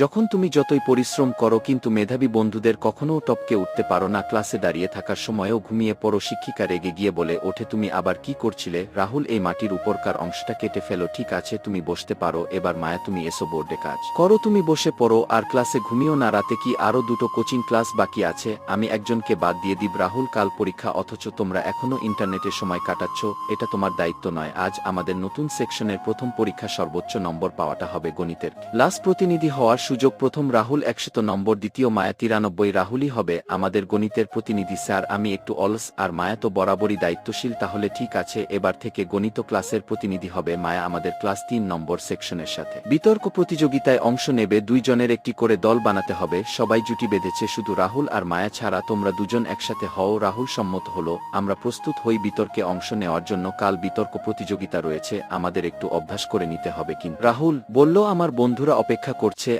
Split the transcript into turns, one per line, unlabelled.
যখন তুমি যতই পরিশ্রম করো কিন্তু মেধাবী বন্ধুদের কখনও টপকে উঠতে পারো না, ক্লাসে দাঁড়িয়ে থাকার সময়ও ঘুমিয়ে পড়ো, শিক্ষিকা রেগে গিয়ে বলে, ওঠে, তুমি আবার কি করছিলে? রাহুল, এই মাটির উপরকার অংশটা কেটে ফেলো, ঠিক আছে, তুমি বসতে পারো, এবার মায়া, তুমি এসো বোর্ডে কাজ। করো, তুমি বসে পড়ো, আর ক্লাসে ঘুমিও না, রাতে কি আরও দুটো কোচিং ক্লাস বাকি আছে? আমি একজনকে বাদ দিয়ে দিব, রাহুল, কাল পরীক্ষা, অথচ তোমরা এখনও ইন্টারনেটে সময় কাটাচ্ছ, এটা তোমার দায়িত্ব নয়, আজ আমাদের নতুন সেকশনের প্রথম পরীক্ষা সর্বোচ্চ নম্বর পাওয়াটা হবে গণিতের। লাস্ট প্রতিনিধি হওয়ার সুযোগ প্রথম রাহুল একশত নম্বর, দ্বিতীয় মায়া তিরানব্বই, রাহুলই হবে আমাদের গণিতের প্রতিনিধি। স্যার, আমি একটু অলস, আর মায়া তো বরাবরই দায়িত্বশীল, তাহলে ঠিক আছে, এবার থেকে গণিত ক্লাসের প্রতিনিধি হবে মায়া আমাদের ক্লাস তিন নম্বর সেকশনের সাথে। বিতর্ক প্রতিযোগিতায় অংশ নেবে দুইজনের একটি করে দল বানাতে হবে, সবাই জুটি বেঁধেছে শুধু রাহুল আর মায়া ছাড়া, তোমরা দুজন একসাথে হও, রাহুল সম্মত হলো, আমরা প্রস্তুত হই বিতর্কে অংশ নেওয়ার জন্য, কাল বিতর্ক প্রতিযোগিতা রয়েছে, আমাদের একটু অভ্যাস করে নিতে হবে কিন্তু। রাহুল বলল, আমার বন্ধুরা অপেক্ষা করছে